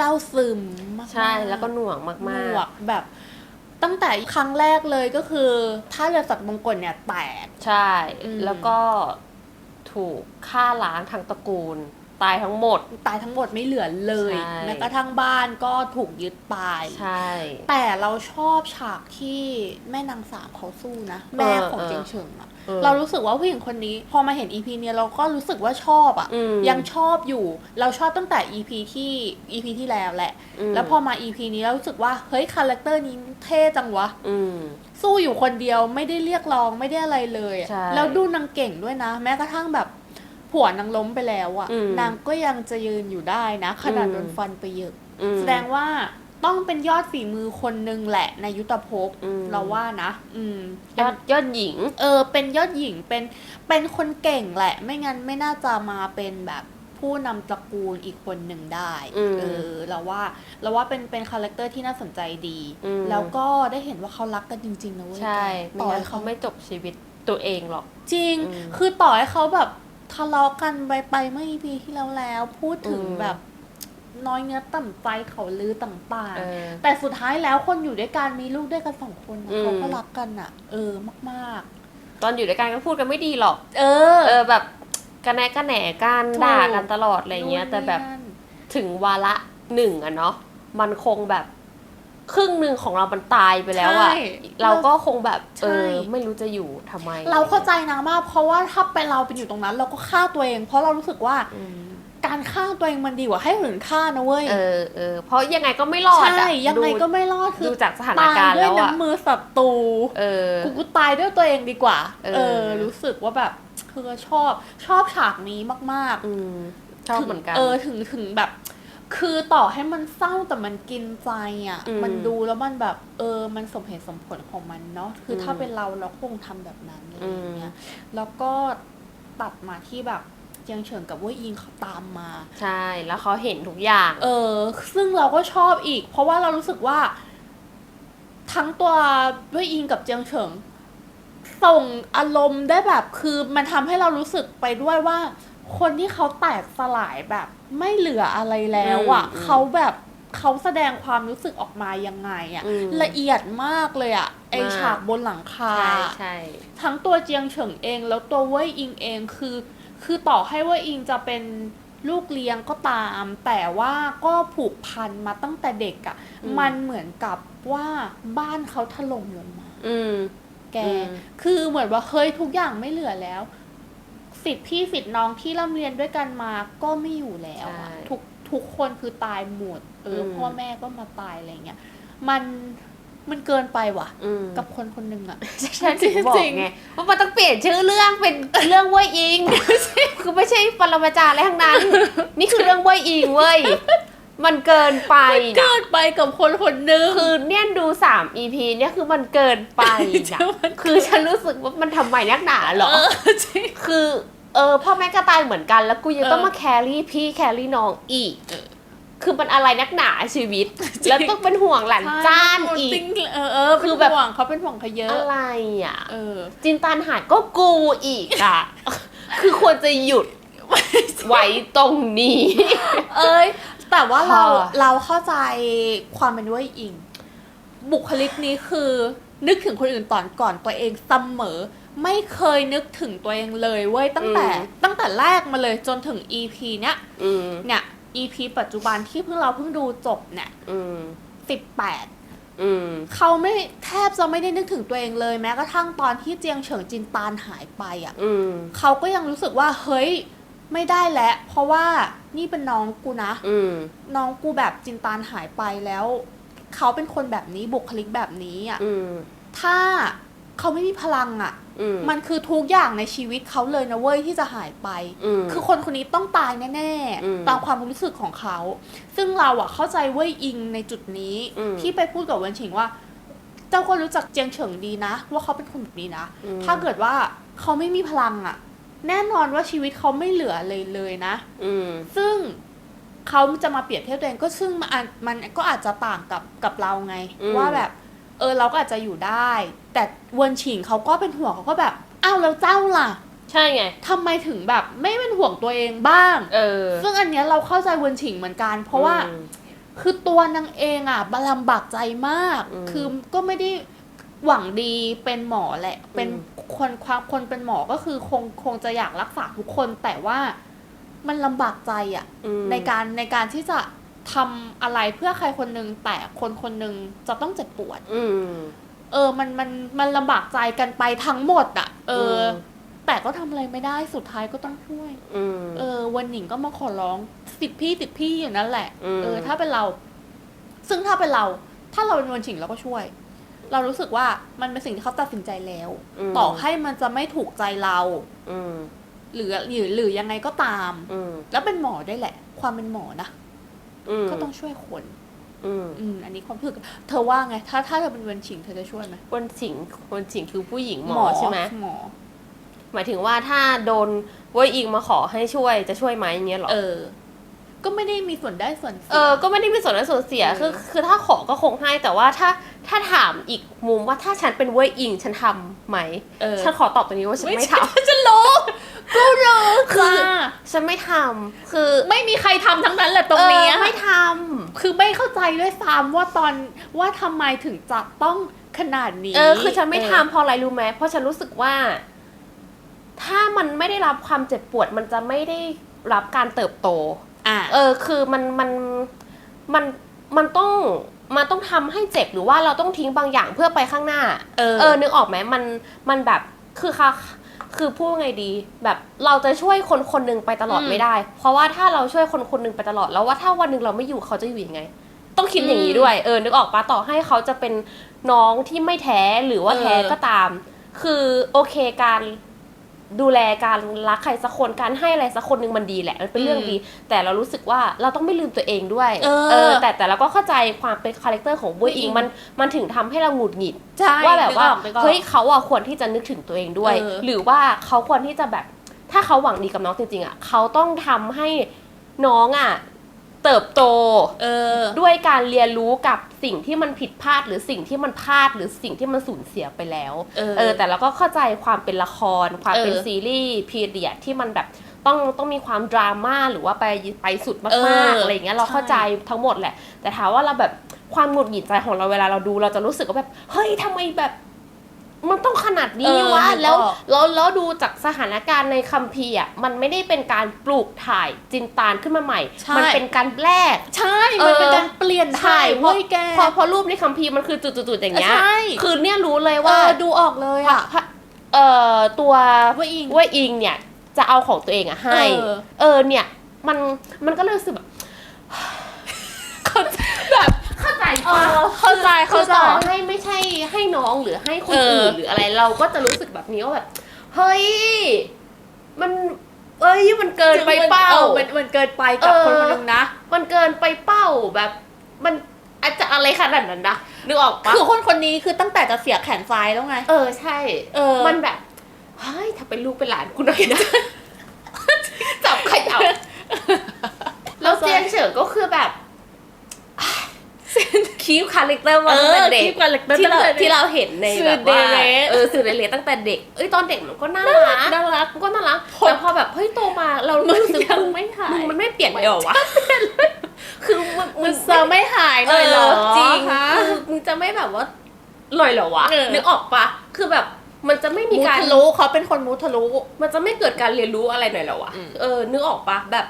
เศร้าซึมมากๆใช่แล้วก็หน่วงมากหๆนวกแบบ ตั้งแต่ครั้งแรกเลยก็คือท่าเรือสัตว์มงกลเนี่ยแตกใช่ อืม แล้วก็ถูกฆ่าล้างทั้งตระกูล ตายทั้งหมด ตายทั้งหมดไม่เหลือเลยใช่ แม้กระทั่งบ้านก็ถูกยึดไป ใช่ แต่เราชอบฉากที่แม่นางสามเขาสู้นะ แม่ของเออเจียงเฉิงอะออ เรารู้สึกว่าผู้หญิงคนนี้ พอมาเห็น EP เนี้ยเราก็รู้สึกว่าชอบอะอืมยังชอบอยู่ เราชอบตั้งแต่ EP ที่ EP ที่แล้วแหละมแล้วพอมา EP นี้เรารู้สึกว่าเฮ้ยคาแรคเตอร์นี้เท่จังวะอืมสู้อยู่คนเดียวไม่ได้เรียกร้องไม่ได้อะไรเลยอะใช่แล้วดูนางเก่งด้วยนะ แม้กระทั่งแบบผัวนางล้มไปแล้วอะอืมนางก็ยังจะยืนอยู่ได้นะ ขนาดอืมโดนฟันไปเยอะอืมแสดงว่า ต้องเป็นยอดฝีมือคนหนึ่งแหละในยุทธภพอืม เราว่านะ อืม ยอดยอดหญิง เออเป็นยอดหญิงเป็นเป็นคนเก่งแหละ ไม่งั้นไม่น่าจะมาเป็นแบบผู้นำตระกูลอีกคนหนึ่งได้อืมเออเราว่าเราว่าเป็นเป็นคาแรคเตอร์ที่น่าสนใจดี อืม แล้วก็ได้เห็นว่าเขารักกันจริงๆนะเว้ยใช่แกต่ต่ออให้ให้เขาเขาไม่จบชีวิตตัวเองหรอก จริง อืมคือต่อให้เขาแบบทะเลาะกันไปไปเมื่อ EP ที่แล้วแล้ว พูดถึงอืม แบบ น้อยเนื้อต่ำใจเขาลือต่างเออๆแต่สุดท้ายแล้วคนอยู่ด้วยกันมีลูกด้วยกันสองคนนะอืมเขาก็รักกันอะเออมากตอนอยู่ด้วยกันก็พูดกันไม่ดีหรอกๆเออ เออแบบกระแนะกระแหนกันถูกด่ากันตลอดอะไรเงี้ย แต่แบบนู่นนี่นั่นถึงวาระหนึ่งอะเนาะมันคงแบบ ครึ่งหนึ่งของเรามันตายไปแล้วอะใช่เราก็คงแบบใช่เออไม่รู้จะอยู่ทำไม เราเข้าใจนางมาก เพราะว่าถ้าเป็นเราเป็นอยู่ตรงนั้น เราก็ฆ่าตัวเอง เพราะเรารู้สึกว่าอืม การฆ่าตัวเองมันดีกว่าให้คนอื่นฆ่านะเว้ยเออเออเพราะยังไงก็ไม่รอดใช่อะยังไงดูก็ไม่รอดคือดูจากสถานตายการณ์ด้วยแล้วอะน้ำมือศัตรูเออกูกูตายด้วยตัวเองดีกว่า เออเออรู้สึกว่าแบบคือชอบชอบฉากนี้มากอืมชอบถึงเหมือนกันเออถึงถึงแบบ คือต่อให้มันเศร้าแต่มันกินใจอะอืมมันดูแล้วมันแบบ เออ มันสมเหตุสมผลของมันเนาะคืออมถ้าเป็นเราเราคงทำแบบนั้นอะไรอย่างเงี้ยแล้วก็ตัดมาที่แบบเจียงเฉิงกับเว่ยอิงเขาตามมา ใช่ แล้วเขาเห็นทุกอย่าง เออ ซึ่งเราก็ชอบอีก เพราะว่าเรารู้สึกว่า ทั้งตัวด้วยอิงกับเจียงเฉิง ส่งอารมณ์ได้แบบคือมันทำให้เรารู้สึกไปด้วยว่า คนที่เขาแตกสลายแบบ ไม่เหลืออะไรแล้วอะอืมเขาแบบเขาแสดงความรู้สึกออกมายังไงอะอืมละเอียดมากเลยอะไอมากฉากบนหลังคาใช่ใช่ทั้งตัวเจียงเฉิงเอง แล้วตัวเว่ยอิงเองคือ คือต่อให้เว่ยอิงจะเป็นลูกเลี้ยงก็ตาม แต่ว่าก็ผูกพันมาตั้งแต่เด็กอะ่ะมันเหมือนกับว่าบ้านเขาถล่มลงมา อืม แก อืม คือเหมือนว่าเฮ้ยทุกอย่างไม่เหลือแล้ว สิทธิพี่สิทธิน้องที่ร่ำเรียนด้วยกันมาก็ไม่อยู่แล้วอะใช่ทุกทุกคนคือตายหมด เอออม พ่อแม่ก็มาตายอะไรเงี้ย มัน มันเกินไปว่ะอืมกับคนคนหนึ่งอะฉันถึงบอกจริงๆไงว่ามันต้องเปลี่ยนชื่อเรื่องเป็นเรื่องเว้ยอิง คือไม่ใช่ปรมาจารย์อะไรทั้งนั้น นี่คือเรื่องเว้ยอิงเว้ยมันเกินไปนะเกินไปกับคนคนหนึ่งคือเนี่ยดูสาม EP เนี่ยคือมันเกินไปนะมันคือฉันรู้สึกว่ามันทำไมนักหนาเหรอเออจริงคือเออพ่อแม่ก็ตายเหมือนกันแล้วกูยังเออต้องมาแครี่พี่แครี่น้องอีก คือมันอะไรนักหนาชีวิต แล้วต้องเป็นห่วงหลานจ้านอีก เออเออคือแบบเป็นห่วงเขาเป็นห่วงเขาเยอะ อะไรอะเออจินตานหายก็กูอีกอะ คือควรจะหยุดไว้ตรงนี้ เอ้ย แต่ว่าเราค่ะเราเข้าใจความเป็นด้วยอิง บุคลิกนี้คือ นึกถึงคนอื่นตอนก่อนตัวเองเสมอ ไม่เคยนึกถึงตัวเองเลยเว้ยตั้งแต่ ตั้งแต่แรกมาเลยจนถึง EP เนี้ยอืมเนี่ย EP ปัจจุบันที่เพิ่งเราเพิ่งดูจบเนี่ยอืมสิบแปดอืม เขาไม่แทบจะไม่ได้นึกถึงตัวเองเลยแม้กระทั่งตอนที่เจียงเฉิงจินตานหายไปอะ อืม เขาก็ยังรู้สึกว่าเฮ้ยไม่ได้แล้วเพราะว่านี่เป็นน้องกูนะ อืม น้องกูแบบจินตานหายไปแล้ว เขาเป็นคนแบบนี้บุคลิกแบบนี้อะ อืม ถ้าเขาไม่มีพลังอะอื มมันคือทุกอย่างในชีวิตเขาเลยนะเว้ยที่จะหายไปอืมคือคนคนนี้ต้องตายแน่อืมๆตามความรู้สึกของเขา ซึ่งเราอะเข้าใจเว้ยอิงในจุดนี้อืมที่ไปพูดกับเวนชิงว่า เจ้าก็รู้จักเจียงเฉิงดีนะ ว่าเขาเป็นคนแบบนี้นะอืมถ้าเกิดว่าเขาไม่มีพลังอะแน่นอนว่าชีวิตเขาไม่เหลือเลยเลยนะอืมซึ่งเขาจะมาเปรียบเทียบตัวเองก็ซึ่งมันอาจมันก็อาจจะต่างกับกับเราไงอืมว่าแบบ เออเราก็อาจจะอยู่ได้ แต่เวนชิงเขาก็เป็นห่วงเขาก็แบบอ้าวแล้วเจ้าล่ะใช่ไง ทำไมถึงแบบไม่เป็นห่วงตัวเองบ้าง เออซึ่งอันเนี้ยเราเข้าใจเวนฉิงเหมือนกัน เพราะว่าอืม คือตัวนางเองอะบลำบากใจมาก อืมคือก็ไม่ได้หวังดีเป็นหมอแหละ เป็นอืม คนความคนเป็นหมอก็คือคงคงจะอยากรักษาทุกคน แต่ว่ามันลำบากใจอะ อืม ในการในการที่จะ ทำอะไรเพื่อใครคนหนึ่งแต่คนคนหนึ่งจะต้องเจ็บปวด อืม เออ มัน มัน มันลำบากใจกันไปทั้งหมดอะเอออ ม แต่ก็ทำอะไรไม่ได้ สุดท้ายก็ต้องช่วย อืม เออ วันหนิงก็มาขอร้องสิทธิพี่สิทธิพี่อยู่นั่นแหละ อืม เออ ถ้าเป็นเรา ซึ่งถ้าเป็นเรา ถ้าเราเป็นวันฉิงเราก็ช่วย เรารู้สึกว่ามันเป็นสิ่งที่เขาตัดสินใจแล้ว มต่อให้มันจะไม่ถูกใจเรา อืมหรือหรือหรือยังไงก็ตาม อืม แล้วเป็นหมอด้วยแหละ ความเป็นหมอนะอืม ก็ต้องช่วยคนอืมอืมอันนี้ความรู้สึกเธอว่าไง ถ้าถ้าเธอเป็นวันฉิงเธอจะช่วยไหมวันสิงวันสิงคือผู้หญิงหมอใช่ไหมหมอ หมายถึงว่าถ้าโดนเว้ยอิงมาขอให้ช่วยจะช่วยไหมอย่างเงี้ยเหรอเออ ก็ไม่ได้มีส่วนได้ส่วนเสียเออก็ไม่ได้มีส่วนได้ส่วนเสียเออคือคือถ้าขอก็คงให้แต่ว่าถ้าถ้าถามอีกมุมว่าถ้าฉันเป็นเว้ยอิงฉันทำไหมเออฉันขอตอบตรงนี้ว่าฉันไม่ทฉันรู้ กูรู้ำคือฉันไม่ทำคือไม่มีใครทำทั้งนั้นแหละตรงเนี้ยเออไม่ทคือไม่เข้าใจด้วยซ้ำว่าตอนว่าทำไมถึงจะต้องขนาดนี้ำเออคือฉันไม่ทำเพราะอะไรรู้ไหมเพราะฉันรู้สึกว่า ถ้ามันไม่ได้รับความเจ็บปวด มันจะไม่ได้รับการเติบโตอะเออ คือมันมันมันมันต้องมันต้องทำให้เจ็บหรือว่าเราต้องทิ้งบางอย่างเพื่อไปข้างหน้า เออเออนึกออกไหมมันมันแบบคือค่ะ คือพูดไงดี แบบเราจะช่วยคนคนหนึ่งไปตลอดอืมไม่ได้ เพราะว่าถ้าเราช่วยคนคนหนึ่งไปตลอดแล้วว่าถ้าวันหนึ่งเราไม่อยู่เขาจะอยู่ยังไง ต้องคิดอย่างนี้ด้วยเออนึกออกปะต่อให้เขาจะเป็นน้องที่ไม่แท้หรือว่าแท้เออก็ตาม คือโอเคการ ดูแลการรักใครสักคนการให้อะไรสักคนหนึ่งมันดีแหละมันเป็นเรื่องดี แต่เรารู้สึกว่าเราต้องไม่ลืมตัวเองด้วยเออแต่แต่เราก็เข้าใจความเป็นคาแรคเตอร์ของบุ้ยอิงบุ้ยอิงมันมันถึงทำให้เราหงุดหงิดใช่ว่าแบบว่านึกออกนึกออกเฮ้ยเขาอะควรที่จะนึกถึงตัวเองด้วยเออหรือว่าเขาควรที่จะแบบ ถ้าเขาหวังดีกับน้องจริงๆอะเขาต้องทำให้น้องอะเติบโตเออด้วยการเรียนรู้กับ สิ่งที่มันผิดพลาดหรือสิ่งที่มันพลาดหรือสิ่งที่มันสูญเสียไปแล้วเออเออแต่เราก็เข้าใจความเป็นละคร ความเป็นเออซีรีส์พีเรียดที่มันแบบต้องต้องมีความดราม่าหรือว่าไปไปสุดเอมากอๆอะไรอย่างเงี้ยเราใช่ เข้าใจทั้งหมดแหละ แต่ถามว่าเราแบบความหงุดหงิดใจของเราเวลาเราดูเราจะรู้สึกว่าแบบเฮ้ยทำไมแบบ มันต้องขนาดนี้เออวะนึกออกแล้วแล้วแล้วดูจากสถานการณ์ในคัมภีร์อะมันไม่ได้เป็นการปลูกถ่ายจินตานขึ้นมาใหม่ใช่มันเป็นการแปลกใช่ มันเป็นเออการเปลี่ยนถ่ายเพเว้ราะยแกพอพอรูปในคัมภีร์มันคือจุดๆๆอย่างเงี้ยใช่คือเนี่ยรู้เลยเอว่าอดูออกเลยอะพระเอ่อตัวว่าอิงเว่าอิงเนี่ยจะเอาของตัวเองอะให้ เออเออเนี่ยมันมันก็เลยรู้สึกแบบแบบ เข้าใจเอปะอเข้าใจคืเข้าอใจต่อให้ไม่ใช่ให้น้องหรือให้คนเอออื่อื่นหรืออะไรเราก็จะรู้สึกแบบนี้ว่าแบบเฮ้ยมันเอ้ยมันเกินไปเป้า ออมันมันเกินไปกับเออ คนคนหนึงนะ มันเกินไปเป้าแบบ มันอาจจะอะไรขนาดนั้นนะนึกออกปะคือคนคนนี้คือตั้งแต่จะเสียแขนซ้ายแล้วไง เออใช่ เออ มันแบบเฮ้ยถ้าเป็นลูกเป็นหลานกูหน่อยนะ จับขยับแล้วเจียนเฉิงก็คือแบบ คีฟคาแรคเตอร์มาตั้งแต่เด็กคีปคาแรคเตอร์ที่เราตั้งแต่เด็กที่เราเห็นในสื่อแบบว่าเดเรสเออสื่อเดเรสตั้งแต่เด็ก เอ้ยตอนเด็กมันก็น่ารักน่ารักมันก็น่ารักผมแต่พอแบบเฮ้ยโตมาเรามันรู้สึกยังมึงไม่หาย มึงมันไม่เปลี่ยนเลยเหรอวะคือมึงมึงเซอร์ไม่หายเลยเหรอจริงฮะคือมึงจะไม่แบบว่าลอยเหรอวะเออ นึกออกปะคือแบบมันจะไม่มีมูการ ทะลุเขาเป็นคนมูทะลุ มันจะไม่เกิดการเรียนรู้อะไรหน่อยเหรอวะอืม เออนึกออกปะแบบ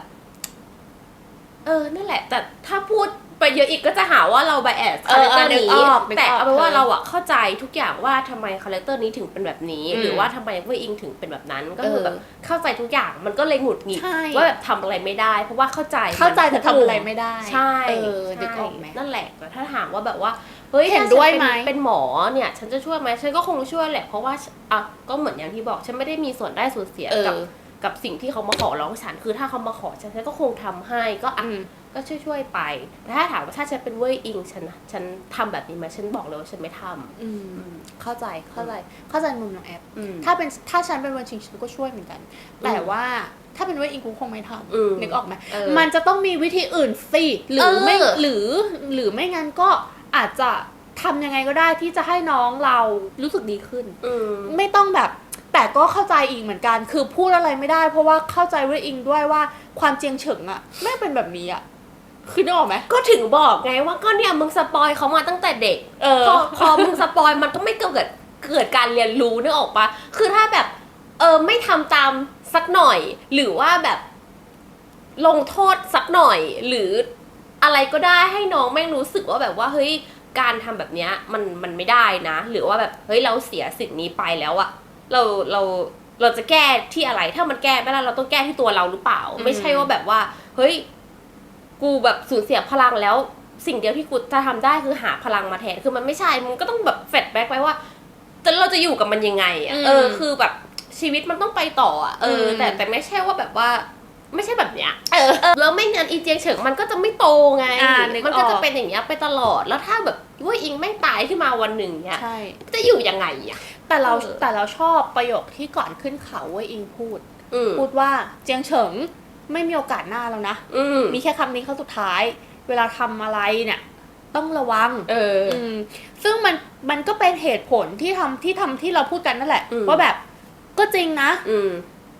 เออนั่นแหละ แต่ถ้าพูด ไปเยอะอีกก็จะหาว่าเราไบแอสเอคาอแรคเอเตออร์นึกนี้ออกนึกแต่ออกเอาเป็นว่าเออเราอะเข้าใจทุกอย่างว่าทำไมคาแรคเตอร์นี้ถึงเป็นแบบนี้อืมหรือว่าทำไมเว่ยอิงถึงเป็นแบบนั้นก็คือเออแบบเข้าใจทุกอย่างมันก็เลยหงุดหงิดใช่ว่าแบบทำอะไรไม่ได้ เพราะว่าเข้าใจเข้าใจมันแต่ทำอะไรไม่ได้ใช่เออใช่นึกออกไหมนั่นแหละแต่ถ้าถามว่าแบบว่าเฮ้ยเห็นถ้าฉัด้วยป็ไหมเป็นหมอเนี่ย ฉันจะช่วยไหมฉันก็คงช่วยแหละ เพราะว่าอะก็เหมือนอย่างที่บอกฉันไม่ได้มีส่วนได้ส่วนเสียเออกับกับสิ่งที่เขามาขอร้องฉันคือถ้าเขามาขอฉันฉันก็คงทำให้ก็อะอืม ก็ช่วยช่วยๆไปแต่ถ้าถามว่าถ้าฉันเป็นเว่ยอิงฉันฉันทำแบบนี้ไหมฉันบอกเลยว่าฉันไม่ทำอืมเข้าใจเข้าใจเข้าใจมุมน้องแอปอืมถ้าเป็นถ้าฉันเป็นวันชิงฉันก็ช่วยเหมือนกัน แต่ว่าถ้าเป็นว่าอิงกูคงไม่ทอืมำนึกออกไหมเออมันจะต้องมีวิธีอื่นสิหรือเออไม่หรือหรือไม่งั้นก็อาจจะทำยังไงก็ได้ที่จะให้น้องเรารู้สึกดีขึ้นอืมไม่ต้องแบบ แต่ก็เข้าใจอิงเหมือนกัน คือพูดอะไรไม่ได้ เพราะว่าเข้าใจว่าอิงด้วยว่าความเจียงเฉิงอะไม่เป็นแบบนี้อะ คือนึกออกไหมก็ถึงบอกไงว่าก็เนี่ยมึงสปอยเขามาตั้งแต่เด็กเออพอพอมึงสปอยมันก็ไม่เกิดเกิดการเรียนรู้นึกออกปะคือถ้าแบบ เออไม่ทำตามสักหน่อย หรือว่าแบบ ลงโทษสักหน่อย หรืออะไรก็ได้ให้น้องแม่งรู้สึกว่าแบบว่าเฮ้ยการทำแบบเนี้ยมันมันไม่ได้นะ หรือว่าแบบเฮ้ยเราเสียสิ่งนี้ไปแล้วอะเราเราเราจะแก้ที่อะไรถ้ามันแก้ไม่ได้เราต้องแก้ที่ตัวเราหรือเปล่าอืมไม่ใช่ว่าแบบว่า เฮ้ย กูแบบสูญเสียพลังแล้ว สิ่งเดียวที่กูจะทำได้คือหาพลังมาแทนคือมันไม่ใช่มึงก็ต้องแบบแฟดแบ็กไปว่าจะเราจะอยู่กับมันยังไงอะอืมเออ คือแบบชีวิตมันต้องไปต่ออะเอออม แต่แต่ไม่ใช่ว่าแบบว่า ไม่ใช่แบบเนี้ยเออแล้วไม่งั้นอีเจียงเฉิงมันก็จะไม่โตไงอ่านึกออก มันก็จะเป็นอย่างเงี้ยไปตลอดแล้วถ้าแบบว่าอิงไม่ตายขึ้นมาวันหนึ่งเนี้ยใช่ จะอยู่ยังไงอะ แต่เราเออ แต่เราชอบประโยคที่ก่อนขึ้นเขาเว้ยอิงพูด อืมพูดว่าเจียงเฉิง ไม่มีโอกาสหน้าแล้วนะอืมมีแค่คำนี้ครั้งสุดท้าย เวลาทำอะไรเนี่ย ต้องระวัง เอออืมซึ่งมันมันก็เป็นเหตุผลที่ทำที่ทำที่เราพูดกันนั่นแหละอืมว่าแบบก็จริงนะ อืม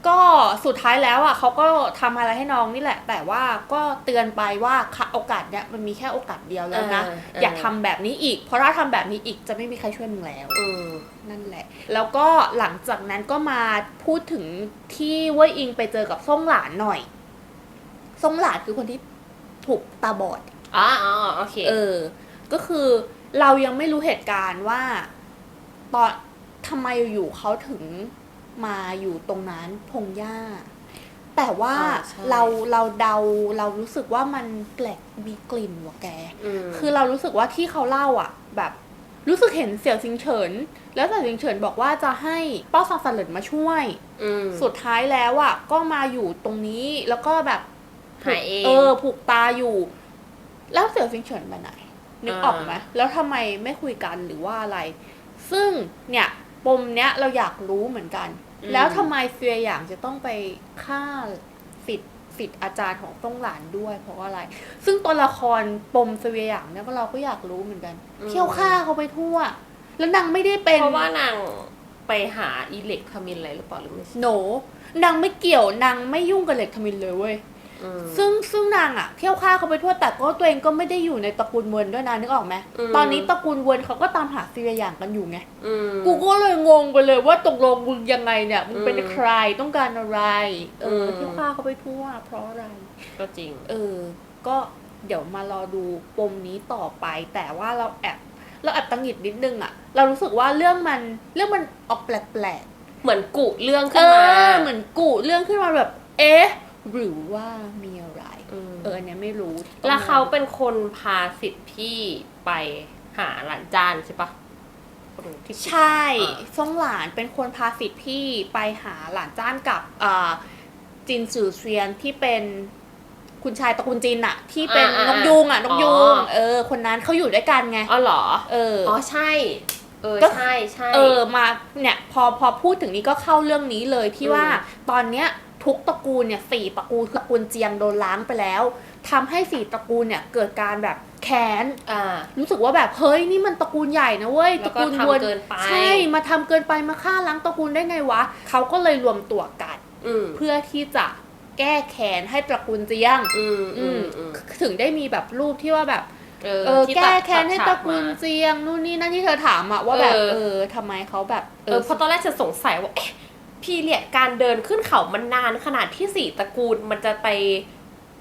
ก็สุดท้ายแล้วอะเขาก็ทำอะไรให้น้องนี่แหละ แต่ว่าก็เตือนไปว่าค่ะโอกาสเนี้ยมันมีแค่โอกาสเดียวแล้วนะเออเอออย่าทำแบบนี้อีก เพราะถ้าทำแบบนี้อีกจะไม่มีใครช่วยมึงแล้วอืมนั่นแหละ แล้วก็หลังจากนั้นก็มาพูดถึงที่เว่ยอิงไปเจอกับซ่งหลานหน่อย ซ่งหลานคือคนที่ถูกตาบอด อ๋ออ๋อโอเค เออ ก็คือเรายังไม่รู้เหตุการณ์ว่าตอนทำไมอยู่ๆเขาถึงมาอยู่ตรงนั้นพงหญ้า แต่ว่าอ่าใช่ เราเราเดาเรารู้สึกว่ามันแปลกมีกลิ่นว่ะแก มคือเรารู้สึกว่าที่เขาเล่าอะ แบบรู้สึกเห็นเสี่ยวซิงเฉิน แล้วเสี่ยวซิงเฉินบอกว่าจะให้เป้าซางสันเหลินมาช่วยอืมสุดท้ายแล้วอะก็มาอยู่ตรงนี้แล้วก็แบบ หายเอง เออ ผูกตาอยู่ แล้วเสี่ยวซิงเฉินไปไหน นึกออกไหมแล้วทำไมไม่คุยกันหรือว่าอะไร ซึ่งเนี่ยปมเนี้ยเราอยากรู้เหมือนกัน แล้วทำไมเซียหยางจะต้องไปฆ่าสิทธิ์สิทธิ์อาจารย์ของต้องหลานด้วย เพราะว่าอะไร ซึ่งตัวละครปมเซียหยางเนี่ยก็เราก็อยากรู้เหมือนกันเที่ยวฆ่าเขาไปทั่ว แล้วนางไม่ได้เป็นเพราะว่านางไปหาอิเล็กทามินอะไรหรือเปล่าหรือไม่ใช่โหนนางไม่เกี่ยวนางไม่ยุ่งกับเหล็กทมินเลยเว้ยอืม ซึ่งซึ่งนางอะเที่ยวฆ่าเขาไปทั่วแต่ก็ตัวเองก็ไม่ได้อยู่ในตระกูลเวิร์นด้วยนะนึกออกไหมอืมตอนนี้ตระกูลเวิร์นเขาก็ตามหาซีเรียอย่างกันอยู่ไงอืมกูก็เลยงงไปเลยว่าตกลงมึงยังไงเนี่ยมึงเป็นอืมใครต้องการอะไรเอออมเที่ยวฆ่าเขาไปทั่ว เพราะอะไร ก็จริง เออ ก็เดี๋ยวมารอดูปมนี้ต่อไป แต่ว่าเราแอบเราแอบตังหงิดนิดนึงอะเรารู้สึกว่าเรื่องมันเรื่องมันออกแปลกๆเหมือนกุเรื่องเอขึ้นมาอเหมือนกุเรื่องขึ้นมาแบบ เอ๊ะ หรือว่ามีอะไรมเอออันเนี้ยไม่รู้แล้วเขาเป็นคนพาสิทธิ์พี่ไปหาหลานจานใช่ปะคนที่ปิดใช่อ่าซ่งหลานเป็นคนพาสิทธิ์พี่ไปหาหลานจ้านกับอ่าจินสื่อเซียนที่เป็นคุณชายตระกูลจินอะที่เป็นอ่าอ่านกยูงอะนกยูงอ๋อเออ คนนั้นเขาอยู่ด้วยกันไงอ๋อเหรอ เอออ๋อใช่ เออก็ใช่ใช่เออมาเนี่ย พอพอพูดถึงนี้ก็เข้าเรื่องนี้เลยที่อืมว่าตอนเนี้ย ทุกตระกูลเนี่ยสี่ตระกูลคือตระกูลเจียงโดนล้างไปแล้วทำให้สี่ตระกูลเนี่ยเกิดการแบบแค้นอ่ารู้สึกว่าแบบเฮ้ยนี่มันตระกูลใหญ่นะเว้ยแล้ตวระก็กูลทำวนเกินไปใช่มาทำเกินไปมาฆ่าล้างตระกูลได้ไงวะเขาก็เลยรวมตัวกันอืมเพื่อที่จะแก้แค้นให้ตระกูลเจียงอืมอือืมมอืมถึงได้มีแบบรูปที่ว่าแบบเออเออที่แก้ตัดแค้นให้ตัดตฉาระกูลมาเจียงนู่นนี่นั่นที่เธอถามอะว่าแบบเออเออทำไมเขาแบบเออเพราะตอนแรกจะสงสัยว่าเอ๊ะ พีเรียดการเดินขึ้นเขามันนานขนาดที่สี่ตระกูลมันจะไป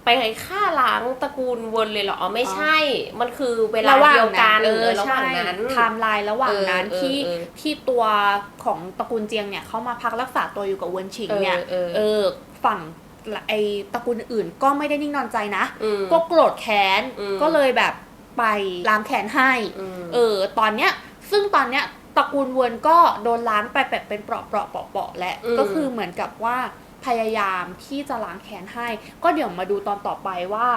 ไปฆ่าล้างตระกูลวนเลยเหรออ๋อไม่ใช่ มันคือเวลาระหว่างเดียวกันั้นนเออระหใช่ว่างนั้นไทม์ไลน์ระหว่างนั้นเออเออที่เออที่ตัวของตระกูลเจียงเนี่ยเขามาพักรักษาตัวอยู่กับเวินชิงเนี่ยเออเออเออฝั่งไอตระกูลอื่นก็ไม่ได้นิ่งนอนใจนะอืมก็โกรธแค้นอืมก็เลยแบบไปล้างแค้นให้มเออ ตอนเนี้ย ซึ่งตอนเนี้ย ตระกูลเวิร์นก็โดนล้างไปแบบเป็นเปราะเปราะเปราะเปราะๆแล้วอืมก็คือเหมือนกับว่าพยายามที่จะล้างแค้นให้ ก็เดี๋ยวมาดูตอนต่อไปว่า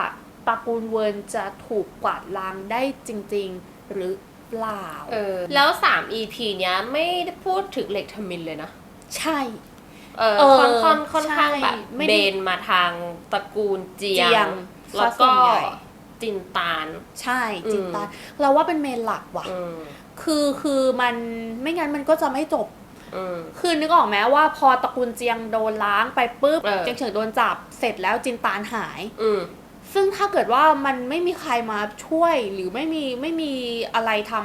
ตระกูลเวิร์นจะถูกกวาดล้างได้จริง ๆ หรือเปล่าเออแล้วสาม EP เนี้ยไม่ได้พูดถึงเหล็กทมินเลยนะ ใช่เออเออค่อนค่อนค่อนข้างใช่แบบไม่ได้เบนมาทางตระกูลเจียเจียงแล้วซะส่ก็วนใหญ่จินตาน ใช่อืมจินตาเราว่าเป็นเมนหลักว่ะอืม คือคือมันไม่งั้นมันก็จะไม่จบ อืม คือนึกออกไหมว่าพอตระกูลเจียงโดนล้างไปปุ๊บเออ เจียงเฉิงโดนจับเสร็จแล้วจินตานหาย อืม ซึ่งถ้าเกิดว่ามันไม่มีใครมาช่วยหรือไม่มีไม่มีอะไรทำ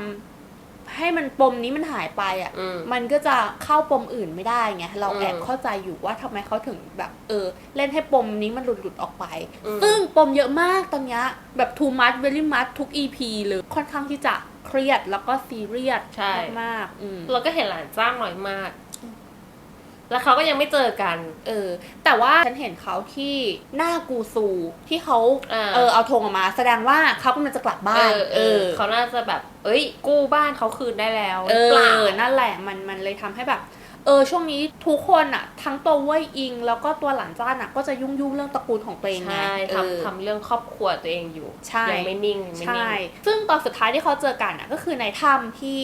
ให้มันปมนี้มันหายไปอะ อืม มันก็จะเข้าปมอื่นไม่ได้ไงเราอืมแอบเข้าใจอยู่ว่าทำไมเขาถึงแบบ เออ เล่นให้ปมนี้มันหลุดหลุดๆออกไป อืม ซึ่งปมเยอะมากตอนเนี้ยแบบ too much very much ทุก EP เลยค่อนข้างที่จะ เครียดแล้วก็ซีเรียสใช่ มากๆอืมเราก็เห็นหลานจ้างน้อยมาก แล้วเขาก็ยังไม่เจอกัน เออ แต่ว่าฉันเห็นเขาที่หน้ากูซูที่เขาอ่า เออเอาธงออกมา แสดงว่าเขากำลังจะกลับบ้าเอนอเออเขาน่าจะแบบ เอ้ย กู้บ้านเขาคืนได้แล้วหเอรืออเปล่านั่นแหละ มัน มันเลยทำให้แบบ เออช่วงนี้ทุกคนอะทั้งตัวเว่ยอิง แล้วก็ตัวหลานจ้านอะก็จะยุ่งยุ่งๆเรื่องตระกูลของตัวเองไงใช่เออทำทำเรื่องครอบครัวตัวเองอยู่ใช่ยังไม่นิ่งยังไม่ใช่นิ่ง ซึ่งตอนสุดท้ายที่เขาเจอกันอะก็คือในถ้ำที่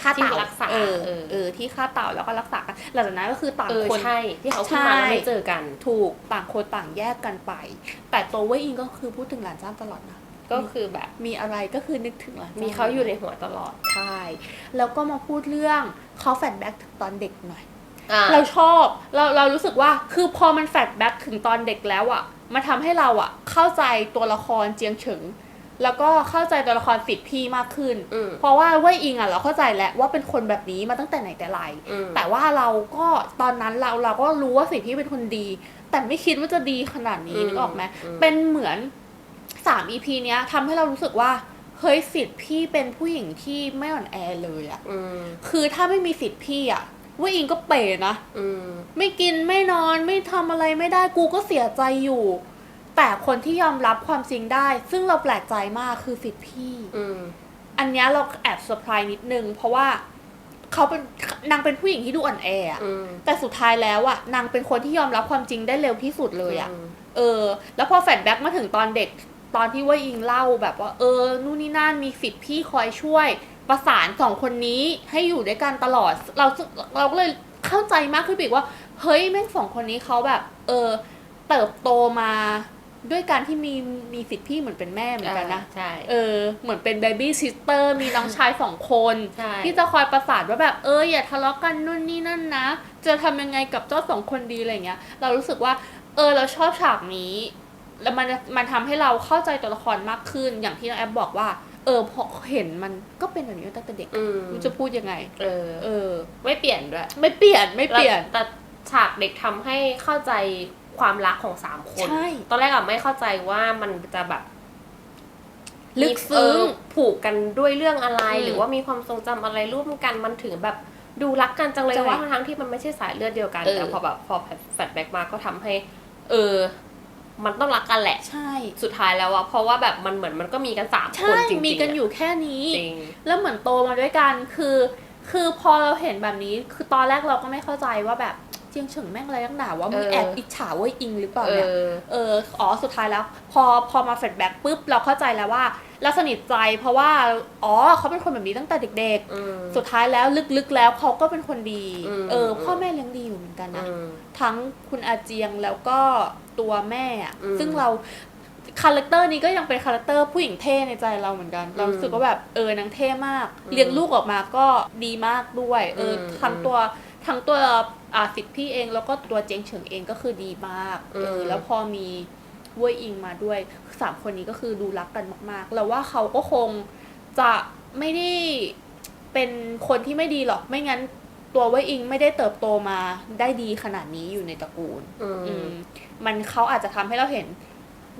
ฆ่าเต่าที่รักษาเออเออเออที่ฆ่าเต่าแล้วก็รักษากันหลังจากนั้นก็คือต่างเออคนใช่ที่เขาขึ้นมาแล้วไม่เจอกัน ถูกต่างคนต่างแยกกันไป แต่ตัวเว่ยอิงก็คือพูดถึงหลานจ้านตลอดนะ ก็คือแบบมีอะไรก็คือนึกถึงหลานจ้นมีเขาอยู่ในหัวตลอดใช่แล้วก็มาพูดเรื่องเขาแฟลชแบ็กถึงตอนเด็กหน่อยอ่าเราชอบเราเรารู้สึกว่าคือพอมันแฟลชแบ็กถึงตอนเด็กแล้วอะ่ะมันทำให้เราอะ่ะเข้าใจตัวละครเจียงเฉิงแล้วก็เข้าใจตัวละครสิทธิ์พี่มากขึ้นอืมเพราะว่าเว่ยอิงอะ่ะเราเข้าใจแล้วว่าเป็นคนแบบนี้มาตั้งแต่ไหนแต่ไรอืมแต่ว่าเราก็ตอนนั้นเราเราก็รู้ว่าสิทธิ์พี่เป็นคนดี แต่ไม่คิดว่าจะดีขนาดนี้อืมนึกออกไหมอืมเป็นเหมือน สามอีพีเนี้ยทำให้เรารู้สึกว่า เฮ้ยสิทธิ์พี่เป็นผู้หญิงที่ไม่อ่อนแอเลยอะ่ะอืมคือถ้าไม่มีสิทธิ์พี่อะ่ะเว่ยอิงก็เป๋นะ อืมไม่กินไม่นอนไม่ทำอะไรไม่ได้กูก็เสียใจอยู่ แต่คนที่ยอมรับความจริงได้ ซึ่งเราแปลกใจมากคือสิทธิ์พี่ อืมอันเนี้ยเราแอบเซอร์ไพรส์นิดนึง เพราะว่าเขาเป็นนางเป็นผู้หญิงที่ดูอ่อนแออะอืมแต่สุดท้ายแล้วอะนางเป็นคนที่ยอมรับความจริงได้เร็วที่สุดเลยอะมเออ แล้วพอแฟลชแบ็กมาถึงตอนเด็ก ตอนที่ว่าอิงเล่าแบบว่า เออนู่นนี่นั่นมีสิทธิ์พี่คอยช่วย ประสานสองคนนี้ให้อยู่ด้วยกันตลอด เราเราก็เลยเข้าใจมากขึ้นไปอีกว่า เฮ้ยแม่งสองคนนี้เขาแบบ เออ เติบโตมาด้วยการที่มีมีสิทธิ์พี่เหมือนเป็นแม่เหมือนกันนะ ใช่ เออ เหมือนเป็นเบบี้ซิสเตอร์มีน้องชายสองคนใช่ที่จะคอยประสานว่าแบบเอออย่าทะเลาะกันนู่นนี่นั่นนะ จะทำยังไงกับเจ้าสองคนดีอะไรเงี้ย เรารู้สึกว่า เออเราชอบฉากนี้ แล้วมันมันทำให้เราเข้าใจตัวละครมากขึ้น อย่างที่น้องแอปบอกว่า เออพอเห็นมันก็เป็นแบบนี้ตั้งแต่เด็กอืมไมันจะพูดยังไง เออ เออ ไม่เปลี่ยนด้วยไม่เปลี่ยนไม่เปลี่ยนแต่แต่ฉากเด็กทำให้เข้าใจความรักของสามคน ใช่ ตอนแรกอะไม่เข้าใจว่ามันจะแบบลึกซึ้ง เออผูกกันด้วยเรื่องอะไร อืมหรือว่ามีความทรงจำอะไรร่วมกันมันถึงแบบดูรักกันจังเลยใช่ว่าทั้งๆที่มันไม่ใช่สายเลือดเดียวกันเออ แต่พอแบบพอแฟลชแบ็กมาก็ทำให้ เออ มันต้องรักกันแหละ ใช่สุดท้ายแล้วอะเพราะว่าแบบมันเหมือนมันก็มีกันสามคใช่นจริงๆมีกันะอยู่แค่นี้ จริง แล้วเหมือนโตมาด้วยกันคือ คือพอเราเห็นแบบนี้คือตอนแรกเราก็ไม่เข้าใจว่าแบบ เจียงเฉิงแม่งอะไรนักหนาว่ามึงเออแอบอิจฉาเว้ยอิงหรือเปล่าเอเนี่ยอเอออ๋อสุดท้ายแล้ว พอพอมาแฟลชแบ็กปุ๊บเราเข้าใจแล้วว่าเราสนิทใจเพราะว่าอ๋อเขาเป็นคนแบบนี้ตั้งแต่เด็กอืมๆสุดท้ายแล้วลึกๆแล้วเขาก็เป็นคนดีอืมเออ พ่อแม่เลี้ยงดีอยู่เหมือนกันนะอืมทั้งคุณอาเจียงแล้วก็ตัวแม่อะอืมซึ่งเราคาแรคเตอร์นี้ก็ยังเป็นคาแรคเตอร์ผู้หญิงเท่ในใจเราเหมือนกัน เรารู้สึกว่าแบบเออนางเท่มากอืมเลี้ยงลูกออกมาก็ดีมากด้วย เอออมทั้งตัว ทั้งตัวอ่าสิทธิ์พี่เองแล้วก็ตัวเจงเฉิงเองก็คือดีมากเอออืมแล้วพอมีเว่ยอิงมาด้วยสามคนนี้ก็คือดูรักกันมากๆแล้วว่าเขาก็คงจะไม่ได้เป็นคนที่ไม่ดีหรอกไม่งั้นตัวเว่ยอิงไม่ได้เติบโตมาได้ดีขนาดนี้อยู่ในตระกูลอืมอืมมันเขาอาจจะทำให้เราเห็น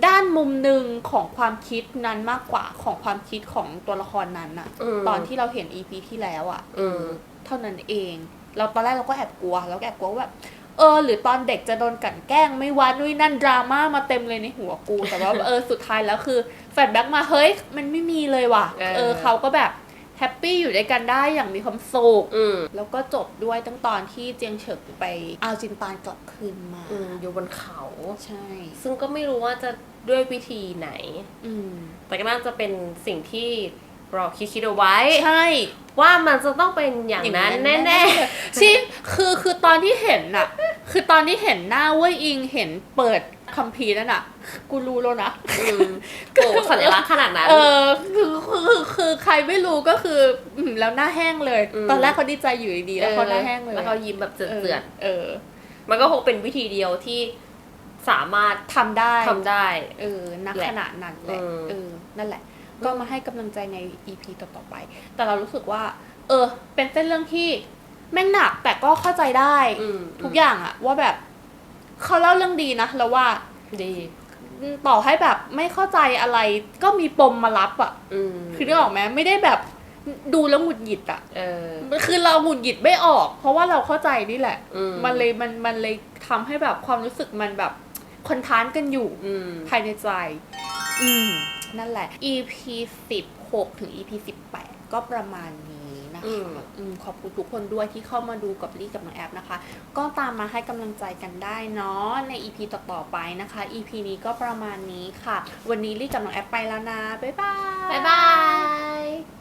ด้านมุมหนึ่งของความคิดนั้นมากกว่าของความคิดของตัวละครนั้นอะมตอนที่เราเห็นอีพีที่แล้วอะอืมเท่านั้นเอง เราตอนแรกเราก็แอบกลัวเราก็แอบกลัวว่าแบบเออ หรือตอนเด็กจะโดนกลั่นแกล้งไม่วัดนุ้ยนั่นดราม่ามาเต็มเลยในหัวกู แต่ว่าเออสุดท้ายแล้วคือแฟลชแบ็กมาเฮ้ยมันไม่มีเลยว่ะ เออเออเขาก็แบบแฮปปี้อยู่ด้วยกันได้อย่างมีความสุขอืมแล้วก็จบด้วยตั้งตอนที่เจียงเฉิงไปเอาจินตานกลับคืนมาอืมอยู่บนเขาใช่ ซึ่งก็ไม่รู้ว่าจะด้วยวิธีไหนอืมแต่ก็น่าจะเป็นสิ่งที่ เราคิดคิดเอาไว้ ใช่ ว่ามันจะต้องเป็นอย่างนั้นแน่ๆชิคือคือตอนที่เห็นน่ะ คือตอนที่เห็นหน้าเว้ยอิงเห็นเปิดคัมภีร์นั่นน่ะ กูรู้แล้วนะๆอืมโอ้สัญลักษณ์ขนาดนั้น เออคือคือคือใครไม่รู้ก็คืออืมแล้วหน้าแห้งเลยอืมตอนแรกเขาดีใจอยู่ดีๆแล้วเขาหน้าแห้งเลยแล้วเขายิ้มแบบเจือนเออๆมันก็คงเป็นวิธีเดียวที่สามารถทำได้ทำได้ เออณแหละขณะนั้นแหละอืมเออนั่นแหละ ก็มาให้กำลังใจใน EP ต่อๆไป แต่เรารู้สึกว่า เออ เป็นเส้นเรื่องที่แม่งหนักแต่ก็เข้าใจได้อืมทุกอย่างอะว่าแบบเขาเล่าเรื่องดีนะแล้วว่าดีต่อให้แบบไม่เข้าใจอะไรก็มีปมมารับอะอืมคือนึกออกไหมไม่ได้แบบดูแล้วหงุดหงิดอะเออคือเราหงุดหงิดไม่ออก เพราะว่าเราเข้าใจนี่แหละอืมมันเลยมันมันเลยทำให้แบบความรู้สึกมันแบบคอนทานกันอยู่อืมภายในใจ อืม นั่นแหละ EP สิบหกถึง EP สิบแปดก็ประมาณนี้นะอืคะมอืมขอบคุณทุกคนด้วยที่เข้ามาดูกับลี่กับน้องแอปนะคะ ก็ตามมาให้กำลังใจกันได้เนาะใน EP ต่อๆไปนะคะ EP นี้ก็ประมาณนี้ค่ะ วันนี้ลี่กับน้องแอปไปแล้วนะ บ๊ายบาย บ๊ายบาย